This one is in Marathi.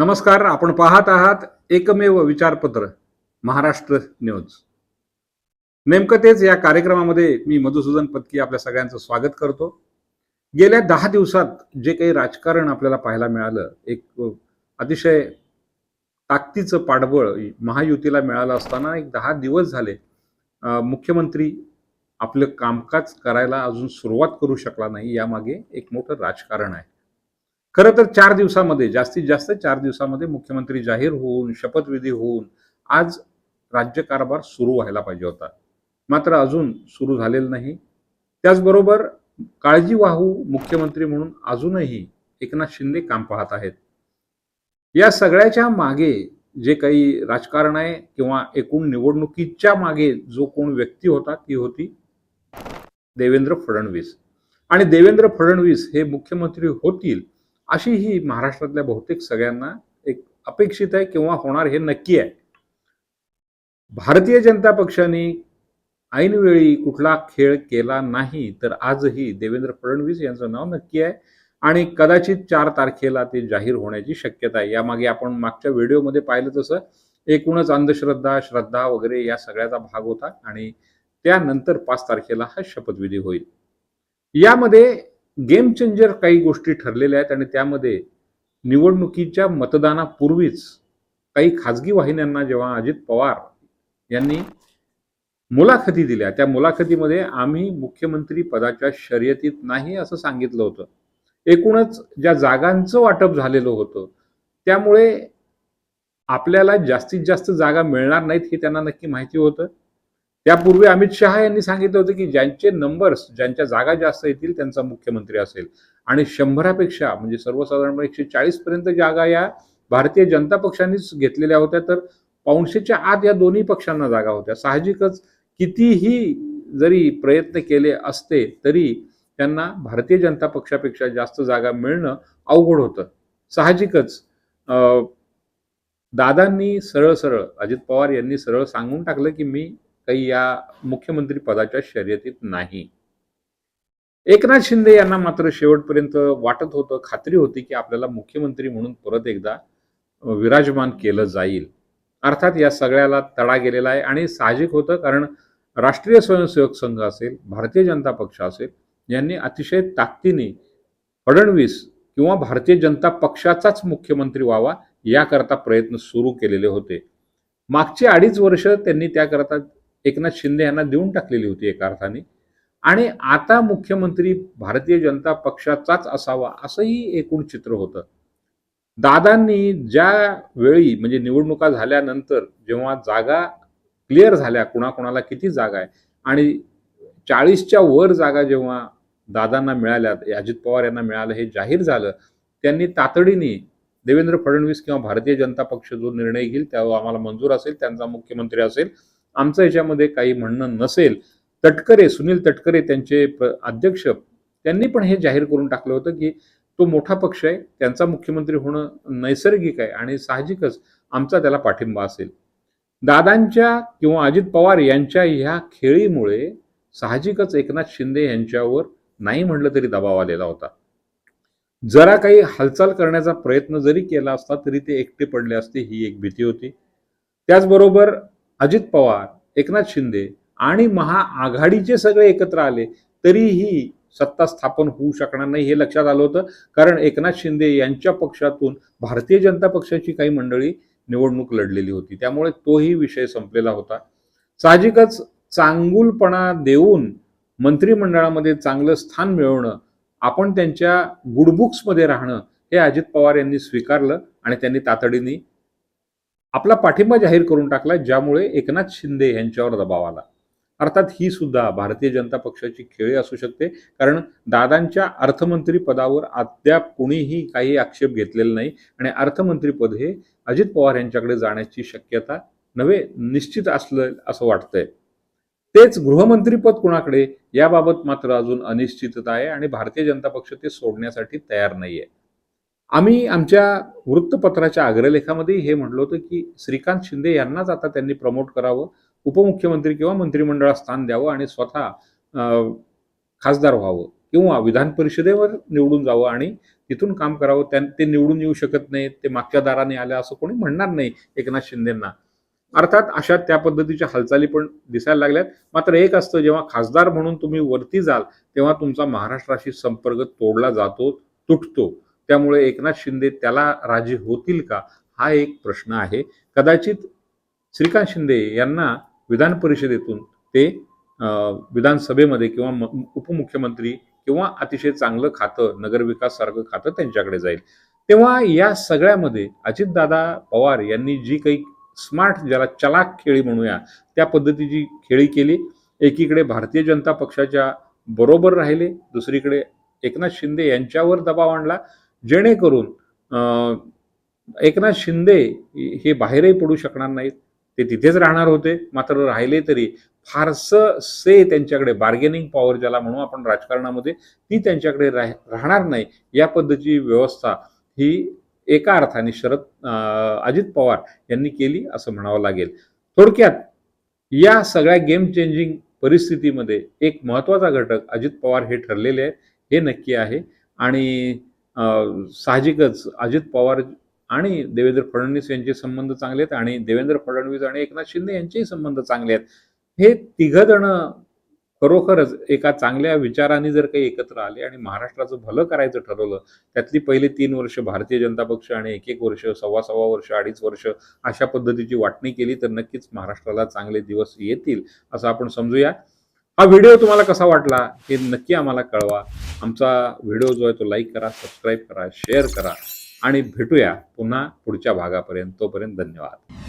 नमस्कार आपण पाहत आहात एकमेव विचारपत्र महाराष्ट्र न्यूज. नेमकं तेच या कार्यक्रमामध्ये मी मधुसूदन पत्की आपल्या सगळ्यांचं स्वागत करतो. गेल्या दहा दिवसात जे काही राजकारण आपल्याला पाहायला मिळालं एक अतिशय ताकदीचं पाठबळ महायुतीला मिळालं असताना एक दहा दिवस झाले मुख्यमंत्री आपलं कामकाज करायला अजून सुरुवात करू शकला नाही यामागे एक मोठं राजकारण आहे. खरं तर चार दिवसामध्ये जास्तीत जास्त चार दिवसामध्ये मुख्यमंत्री जाहीर होऊन शपथविधी होऊन आज राज्यकारभार सुरू व्हायला पाहिजे होता. मात्र अजून सुरू झालेलं नाही. त्याचबरोबर काळजीवाहू मुख्यमंत्री म्हणून अजूनही एकनाथ शिंदे काम पाहत आहेत. या सगळ्याच्या मागे जे काही राजकारण आहे किंवा एकूण निवडणुकीच्या मागे जो कोण व्यक्ती होता ती होती देवेंद्र फडणवीस. आणि देवेंद्र फडणवीस हे मुख्यमंत्री होतील अशी ही महाराष्ट्रातल्या बहुतेक सगळ्यांना एक अपेक्षित आहे किंवा होणार हे नक्की आहे. भारतीय जनता पक्षाने ऐनवेळी कुठला खेळ केला नाही तर आजही देवेंद्र फडणवीस यांचं नाव नक्की आहे आणि कदाचित चार तारखेला ते जाहीर होण्याची शक्यता आहे. यामागे आपण मागच्या व्हिडिओमध्ये पाहिलं तसं एकूणच अंधश्रद्धा श्रद्धा वगैरे या सगळ्याचा भाग होता आणि त्यानंतर पाच तारखेला हा शपथविधी होईल. यामध्ये गेम चेंजर काही गोष्टी ठरलेल्या आहेत आणि त्यामध्ये निवडणुकीच्या मतदानापूर्वीच काही खाजगी वाहिन्यांना जेव्हा अजित पवार यांनी मुलाखती दिल्या त्या मुलाखतीमध्ये आम्ही मुख्यमंत्री पदाच्या शर्यतीत नाही असं सांगितलं होतं. एकूणच ज्या जागांचं वाटप झालेलं होतं त्यामुळे आपल्याला जास्तीत जास्त जागा मिळणार नाहीत हे त्यांना नक्की माहिती होतं. त्यापूर्वी अमित शहा यांनी सांगितलं होतं की ज्यांचे नंबर्स ज्यांच्या जागा जास्त येतील त्यांचा मुख्यमंत्री असेल. आणि शंभरापेक्षा म्हणजे सर्वसाधारणपणे एकशे चाळीस पर्यंत जागा या भारतीय जनता पक्षांनीच घेतलेल्या होत्या तर पाऊणशेच्या आत या दोन्ही पक्षांना जागा होत्या. साहजिकच कितीही जरी प्रयत्न केले असते तरी त्यांना भारतीय जनता पक्षापेक्षा जास्त जागा मिळणं अवघड होतं. साहजिकच अं, दादांनी सरळ सरळ अजित पवार यांनी सरळ सांगून टाकलं की मी काही या मुख्यमंत्री पदाच्या शर्यतीत नाही. एकनाथ शिंदे यांना मात्र शेवटपर्यंत वाटत होतं खात्री होती की आपल्याला मुख्यमंत्री म्हणून परत एकदा विराजमान केलं जाईल. अर्थात या सगळ्याला तडा गेलेला आहे आणि साहजिक होतं कारण राष्ट्रीय स्वयंसेवक संघ असेल भारतीय जनता पक्ष असेल यांनी अतिशय ताकदीने फडणवीस किंवा भारतीय जनता पक्षाचाच मुख्यमंत्री व्हावा याकरता प्रयत्न सुरू केलेले होते. मागची अडीच वर्ष त्यांनी त्याकरता एकनाथ शिंदे यांना देऊन टाकलेली होती एका अर्थाने. आणि आता मुख्यमंत्री भारतीय जनता पक्षाचाच असावा असंही एकूण चित्र होतं. दादांनी ज्या वेळी म्हणजे निवडणुका झाल्यानंतर जेव्हा जागा क्लिअर झाल्या कुणाकुणाला किती जागा आहे आणि चाळीसच्या वर जागा जेव्हा दादांना मिळाल्या अजित पवार यांना मिळालं हे जाहीर झालं त्यांनी तातडीने देवेंद्र फडणवीस किंवा भारतीय जनता पक्ष जो निर्णय घेईल त्यावर आम्हाला मंजूर असेल त्यांचा मुख्यमंत्री असेल आमचं याच्यामध्ये काही म्हणणं नसेल. तटकरे सुनील तटकरे त्यांचे अध्यक्ष त्यांनी पण हे जाहीर करून टाकलं होतं की तो मोठा पक्ष आहे त्यांचा मुख्यमंत्री होणं नैसर्गिक आहे आणि साहजिकच आमचा त्याला पाठिंबा असेल. दादांच्या किंवा अजित पवार यांच्या ह्या खेळीमुळे साहजिकच एकनाथ शिंदे यांच्यावर नाही म्हटलं तरी दबाव आलेला होता. जरा काही हालचाल करण्याचा प्रयत्न जरी केला असता तरी ते एकटे पडले असते ही एक भीती होती. त्याचबरोबर अजित पवार एकनाथ शिंदे आणि महाआघाडीचे सगळे एकत्र आले तरीही सत्ता स्थापन होऊ शकणार नाही हे लक्षात आलं होतं. कारण एकनाथ शिंदे यांच्या पक्षातून भारतीय जनता पक्षाची काही मंडळी निवडणूक लढलेली होती. त्यामुळे तोही विषय संपलेला होता. साहजिकच चांगुलपणा देऊन मंत्रिमंडळामध्ये चांगलं स्थान मिळवणं आपण त्यांच्या गुडबुक्समध्ये राहणं हे अजित पवार यांनी स्वीकारलं आणि त्यांनी तातडीने आपला पाठिंबा जाहीर करून टाकला ज्यामुळे एकनाथ शिंदे यांच्यावर दबाव आला. अर्थात ही सुद्धा भारतीय जनता पक्षाची खेळी असू शकते कारण दादांच्या अर्थमंत्री पदावर अद्याप कुणीही काही आक्षेप घेतलेला नाही आणि अर्थमंत्रीपद हे अजित पवार यांच्याकडे जाण्याची शक्यता नव्हे निश्चित असलं असं वाटतंय. तेच गृहमंत्रीपद कुणाकडे? याबाबत मात्र अजून अनिश्चितता आहे आणि भारतीय जनता पक्ष ते सोडण्यासाठी तयार नाहीये. आम्ही आमच्या वृत्तपत्राच्या अग्रलेखामध्ये हे म्हटलं होतं की श्रीकांत शिंदे यांनाच आता त्यांनी प्रमोट करावं उपमुख्यमंत्री किंवा मंत्रिमंडळात स्थान द्यावं आणि स्वतः अं, खासदार व्हावं किंवा विधान परिषदेवर निवडून जावं आणि तिथून काम करावं त्या ते निवडून येऊ शकत नाहीत ते मागच्या दाराने आले असं कोणी म्हणणार नाही एकनाथ शिंदेंना. अर्थात अशा त्या पद्धतीच्या हालचाली पण दिसायला लागल्यात. मात्र एक असतं जेव्हा खासदार म्हणून तुम्ही वरती जाल तेव्हा तुमचा महाराष्ट्राशी संपर्क तोडला जातो तुटतो. त्यामुळे एकनाथ शिंदे त्याला राजी होतील का? हा एक प्रश्न आहे. कदाचित श्रीकांत शिंदे यांना विधान परिषदेतून ते विधानसभेमध्ये किंवा उपमुख्यमंत्री किंवा अतिशय चांगलं खातं नगरविकास सारखं खातं त्यांच्याकडे जाईल. तेव्हा या सगळ्यामध्ये अजितदादा पवार यांनी जी काही स्मार्ट ज्याला चलाक खेळी म्हणूया त्या पद्धतीची खेळी केली. एकीकडे भारतीय जनता पक्षाच्या बरोबर राहिले. दुसरीकडे एकनाथ शिंदे यांच्यावर दबाव आणला. जेणेकरून एकनाथ शिंदे हे बाहेरही पडू शकणार नाहीत. ते तिथेच राहणार होते. मात्र राहिले तरी फारसं से त्यांच्याकडे बार्गेनिंग पॉवर ज्याला म्हणू आपण राजकारणामध्ये ती त्यांच्याकडे राह राहणार नाही. या पद्धतीची व्यवस्था ही एका अर्थाने शरद अजित पवार यांनी केली असं म्हणावं लागेल. थोडक्यात या सगळ्या गेम चेंजिंग परिस्थितीमध्ये एक महत्त्वाचा घटक अजित पवार हे ठरलेले आहेत हे नक्की आहे. आणि साहजिकच अजित पवार आणि देवेंद्र फडणवीस यांचे संबंध चांगले आहेत आणि देवेंद्र फडणवीस आणि एकनाथ शिंदे यांचेही संबंध चांगले आहेत. हे तिघजण खरोखरच एका चांगल्या विचाराने जर काही एकत्र आले आणि महाराष्ट्राचं भलं करायचं ठरवलं त्यातली पहिली तीन वर्ष भारतीय जनता पक्ष आणि एक एक वर्ष सव्वा सव्वा वर्ष अडीच वर्ष अशा पद्धतीची वाटणी केली तर नक्कीच महाराष्ट्राला चांगले दिवस येतील असं आपण समजूया. हा व्हिडिओ तुम्हाला कसा वाटला हे नक्की आम्हाला कळवा. आमचा व्हिडिओ जो आहे तो लाईक करा सबस्क्राईब करा शेअर करा आणि भेटूया पुन्हा पुढच्या भागापर्यंत. तोपर्यंत धन्यवाद.